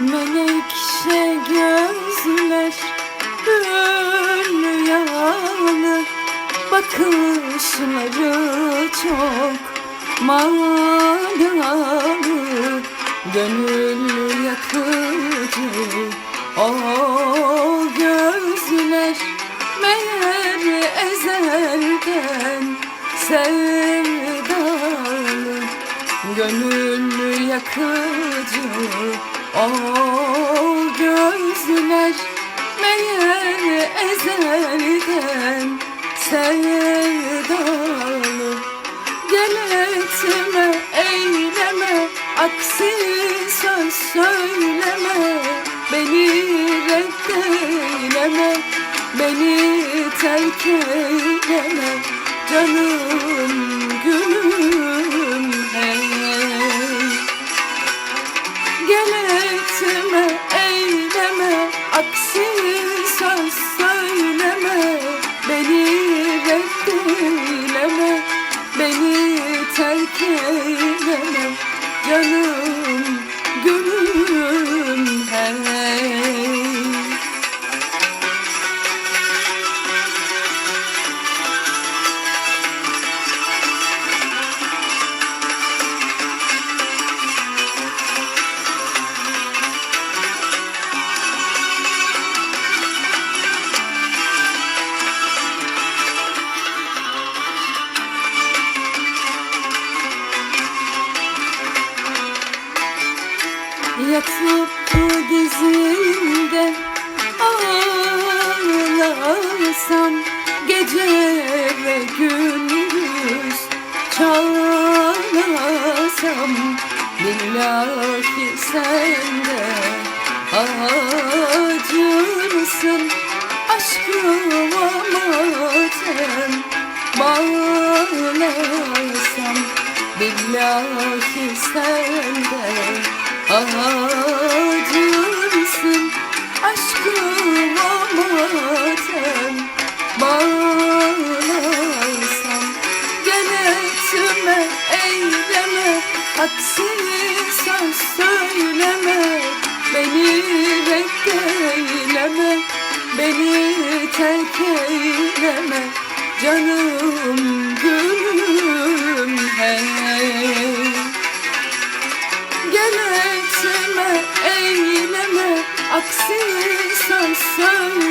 Menekşe gözler Gönlü yanı Bakışları çok Manalı Gönül yakıcı. O gözler Meğer ezelden Sevdalı. Gönül yakıcı o gözler Meğer ezelden sevdalı. Gel etme eyleme aksi söz söyleme. Beni reddeyleme beni terk eyleme. Canım terk eyleme Canım Yatıp dizinde ağlasam Gece ve gündüz çalasam Billahi sende acırsın Aşkıma matem bağlasam Billahi sende acırsın Aşkıma matem bağlasam Gel etme eyleme. Aksi söz söyleme. Beni reddeyleme Beni terk eyleme. Canım gülüm hey. Etme söz söyleme Beni